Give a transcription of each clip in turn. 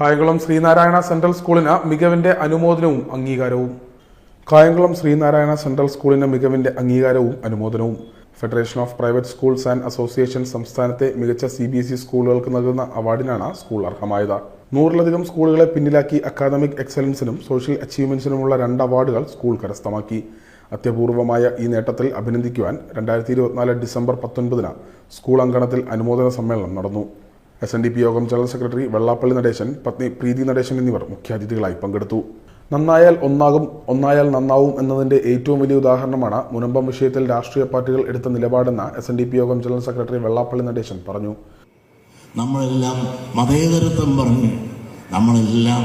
Kayamkulam Sreenarayana central സ്കൂളിന് മികവിന്റെ അനുമോദനവും അംഗീകാരവും. കായംകുളം ശ്രീനാരായണ സെൻട്രൽ സ്കൂളിന് മികവിന്റെ അംഗീകാരവും അനുമോദനവും. Federation of private schools and association സംസ്ഥാനത്തെ മികച്ച സി ബി എസ് ഇ സ്കൂളുകൾക്ക് നൽകുന്ന അവാർഡിനാണ് സ്കൂൾ അർഹമായത്. നൂറിലധികം സ്കൂളുകളെ പിന്നിലാക്കി അക്കാദമിക് എക്സലൻസിനും സോഷ്യൽ അച്ചീവ്മെന്റ്സിനുമുള്ള രണ്ട് അവാർഡുകൾ സ്കൂൾ കരസ്ഥമാക്കി. അത്യപൂർവമായ ഈ നേട്ടത്തിൽ അഭിനന്ദിക്കുവാൻ രണ്ടായിരത്തി ഇരുപത്തിനാല് ഡിസംബർ പത്തൊൻപതിന് സ്കൂൾ അങ്കണത്തിൽ അനുമോദന സമ്മേളനം നടന്നു. എസ് എൻ ഡി പി യോഗം ജനറൽ സെക്രട്ടറി വെള്ളാപ്പള്ളി നടേശൻ പത്നി പ്രീതി നടേശൻ എന്നിവർ മുഖ്യാതിഥികളായി പങ്കെടുത്തു. നന്നായാൽ ഒന്നാകും ഒന്നായാൽ നന്നാവും എന്നതിന്റെ ഏറ്റവും വലിയ ഉദാഹരണമാണ് മുനമ്പം വിഷയത്തിൽ രാഷ്ട്രീയ പാർട്ടികൾ എടുത്ത നിലപാടെന്ന് എസ് എൻ ഡി പി യോഗം ജനറൽ സെക്രട്ടറി വെള്ളാപ്പള്ളി നടേശൻ പറഞ്ഞു. നമ്മളെല്ലാം മതേതരത്വം പറഞ്ഞ് നമ്മളെല്ലാം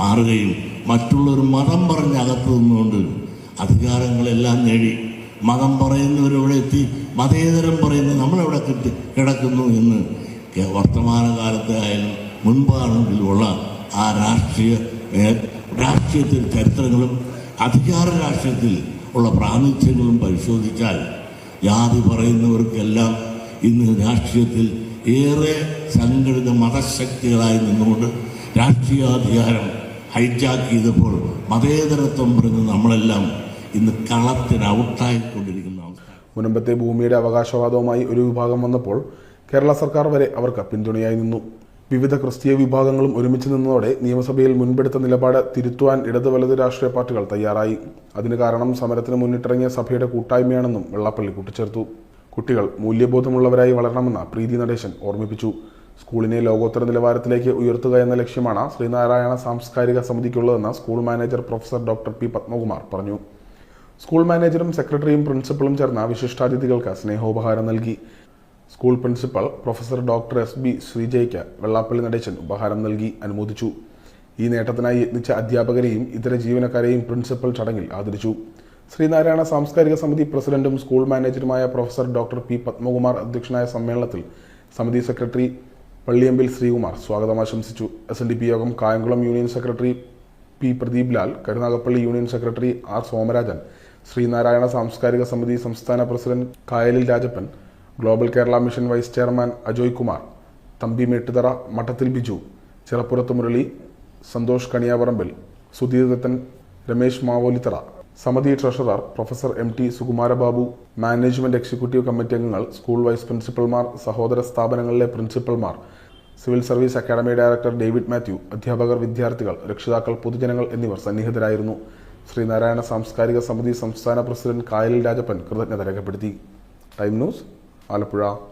മാറുകയും മറ്റുള്ളൊരു മതം പറഞ്ഞ് അകത്ത് നിന്നുകൊണ്ട് അധികാരങ്ങളെല്ലാം നേടി മതം പറയുന്നവരവിടെ എത്തി മതേതരം പറയുന്നത് നമ്മളെവിടെ കിട്ടി കിടക്കുന്നു എന്ന് വർത്തമാനകാലത്തെ ആയാലും മുൻപാണെങ്കിലുമുള്ള ആ രാഷ്ട്രീയ രാഷ്ട്രീയത്തിൽ ചരിത്രങ്ങളും അധികാര രാഷ്ട്രീയത്തിൽ ഉള്ള പ്രാതിനിധ്യങ്ങളും പരിശോധിച്ചാൽ ജാതി പറയുന്നവർക്കെല്ലാം ഇന്ന് രാഷ്ട്രീയത്തിൽ ഏറെ സംഘടിത മതശക്തികളായി നിന്നുകൊണ്ട് രാഷ്ട്രീയാധികാരം ഹൈജാക്ക് ചെയ്തപ്പോൾ മതേതരത്വം പറഞ്ഞ് നമ്മളെല്ലാം ഇന്ന് കളത്തിന് ഔട്ടായിക്കൊണ്ടിരിക്കുന്ന മുനമ്പത്തെ ഭൂമിയുടെ അവകാശവാദവുമായി ഒരു വിഭാഗം വന്നപ്പോൾ കേരള സർക്കാർ വരെ അവർക്ക് പിന്തുണയായി നിന്നു. വിവിധ ക്രിസ്തീയ വിഭാഗങ്ങളും ഒരുമിച്ച് നിന്നതോടെ നിയമസഭയിൽ മുൻപെടുത്ത നിലപാട് തിരുത്തുവാൻ ഇടത് വലത് രാഷ്ട്രീയ പാർട്ടികൾ തയ്യാറായി. അതിന് കാരണം സമരത്തിന് മുന്നിട്ടിറങ്ങിയ സഭയുടെ കൂട്ടായ്മയാണെന്നും വെള്ളാപ്പള്ളി കൂട്ടിച്ചേർത്തു. കുട്ടികൾ മൂല്യബോധമുള്ളവരായി വളരണമെന്ന് പ്രീതി നടേശൻ ഓർമ്മിപ്പിച്ചു. സ്കൂളിനെ ലോകോത്തര നിലവാരത്തിലേക്ക് ഉയർത്തുക എന്ന ലക്ഷ്യമാണ് ശ്രീനാരായണ സാംസ്കാരിക സമിതിക്കുള്ളതെന്ന് school manager professor doctor P Padmakumar പറഞ്ഞു. സ്കൂൾ മാനേജറും സെക്രട്ടറിയും പ്രിൻസിപ്പളും ചേർന്ന വിശിഷ്ടാതിഥികൾക്ക് സ്നേഹോപഹാരം നൽകി. School principal professor doctor S B ശ്രീജയ്ക്ക് Vellappally Natesan ഉപഹാരം നൽകി അനുമോദിച്ചു. ഈ നേട്ടത്തിനായി യത്നിച്ച അധ്യാപകരെയും ഇതര ജീവനക്കാരെയും പ്രിൻസിപ്പൽ ചടങ്ങിൽ ആദരിച്ചു. ശ്രീനാരായണ സാംസ്കാരിക സമിതി പ്രസിഡന്റും സ്കൂൾ മാനേജറുമായ പ്രൊഫസർ ഡോക്ടർ പി പത്മകുമാർ അധ്യക്ഷനായ സമ്മേളനത്തിൽ സമിതി സെക്രട്ടറി പള്ളിയമ്പിൽ ശ്രീകുമാർ സ്വാഗതം ആശംസിച്ചു. എസ് എൻ ഡി പി യോഗം Kayamkulam union secretary P Pradeep Lal Karunagappally union secretary R Somarajan Sreenarayana സാംസ്കാരിക സമിതി സംസ്ഥാന president Kayalil Rajappan global Kerala mission vice chairman Ajoy Kumar Thampi Mettuthara Madathil Biju Chirappurath Murali Santhosh Kaniyaparambil Sudheer Dathan Ramesh Mavolithara സമിതി treasurer professor M T Sukumarababu management executive committee അംഗങ്ങൾ school vice പ്രിൻസിപ്പൽമാർ സഹോദര സ്ഥാപനങ്ങളിലെ പ്രിൻസിപ്പൽമാർ civil service academy director David Mathew അധ്യാപകർ വിദ്യാർത്ഥികൾ രക്ഷിതാക്കൾ പൊതുജനങ്ങൾ എന്നിവർ സന്നിഹിതരായിരുന്നു. ശ്രീനാരായണ സാംസ്കാരിക സമിതി സംസ്ഥാന പ്രസിഡന്റ് കായൽ രാജപ്പൻ കൃതജ്ഞത രേഖപ്പെടുത്തി. Time news Alpura